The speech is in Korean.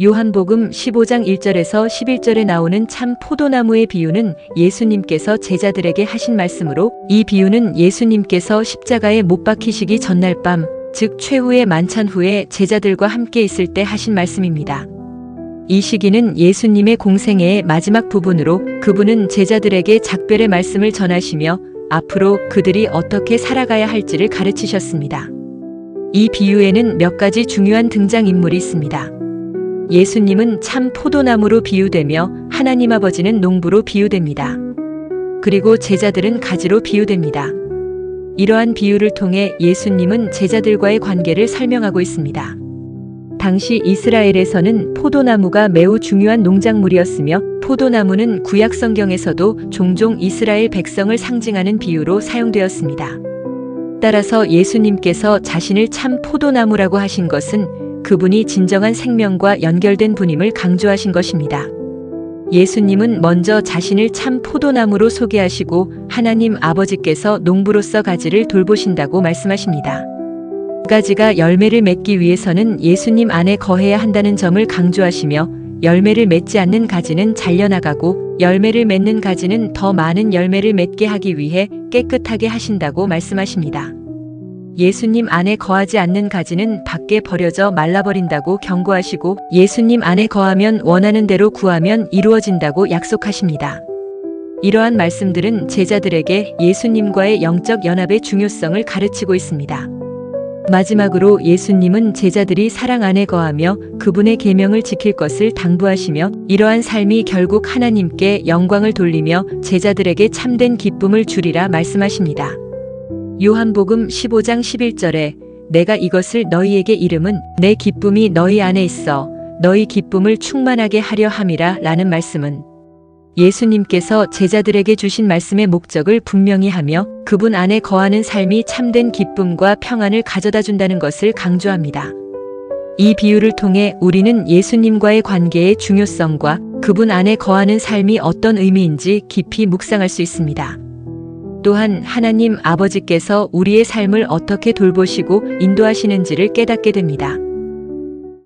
요한복음 15장 1절에서 11절에 나오는 참 포도나무의 비유는 예수님께서 제자들에게 하신 말씀으로 이 비유는 예수님께서 십자가에 못 박히시기 전날 밤, 즉 최후의 만찬 후에 제자들과 함께 있을 때 하신 말씀입니다. 이 시기는 예수님의 공생애의 마지막 부분으로 그분은 제자들에게 작별의 말씀을 전하시며 앞으로 그들이 어떻게 살아가야 할지를 가르치셨습니다. 이 비유에는 몇 가지 중요한 등장인물이 있습니다. 예수님은 참 포도나무로 비유되며 하나님 아버지는 농부로 비유됩니다. 그리고 제자들은 가지로 비유됩니다. 이러한 비유를 통해 예수님은 제자들과의 관계를 설명하고 있습니다. 당시 이스라엘에서는 포도나무가 매우 중요한 농작물이었으며 포도나무는 구약 성경에서도 종종 이스라엘 백성을 상징하는 비유로 사용되었습니다. 따라서 예수님께서 자신을 참 포도나무라고 하신 것은 그분이 진정한 생명과 연결된 분임을 강조하신 것입니다. 예수님은 먼저 자신을 참 포도나무로 소개하시고 하나님 아버지께서 농부로서 가지를 돌보신다고 말씀하십니다. 가지가 열매를 맺기 위해서는 예수님 안에 거해야 한다는 점을 강조하시며 열매를 맺지 않는 가지는 잘려나가고 열매를 맺는 가지는 더 많은 열매를 맺게 하기 위해 깨끗하게 하신다고 말씀하십니다. 예수님 안에 거하지 않는 가지는 밖에 버려져 말라버린다고 경고하시고 예수님 안에 거하면 원하는 대로 구하면 이루어진다고 약속하십니다. 이러한 말씀들은 제자들에게 예수님과의 영적 연합의 중요성을 가르치고 있습니다. 마지막으로 예수님은 제자들이 사랑 안에 거하며 그분의 계명을 지킬 것을 당부하시며 이러한 삶이 결국 하나님께 영광을 돌리며 제자들에게 참된 기쁨을 주리라 말씀하십니다. 요한복음 15장 11절에 내가 이것을 너희에게 이름은 내 기쁨이 너희 안에 있어 너희 기쁨을 충만하게 하려 함이라 라는 말씀은 예수님께서 제자들에게 주신 말씀의 목적을 분명히 하며 그분 안에 거하는 삶이 참된 기쁨과 평안을 가져다 준다는 것을 강조합니다. 이 비유를 통해 우리는 예수님과의 관계의 중요성과 그분 안에 거하는 삶이 어떤 의미인지 깊이 묵상할 수 있습니다. 또한 하나님 아버지께서 우리의 삶을 어떻게 돌보시고 인도하시는지를 깨닫게 됩니다.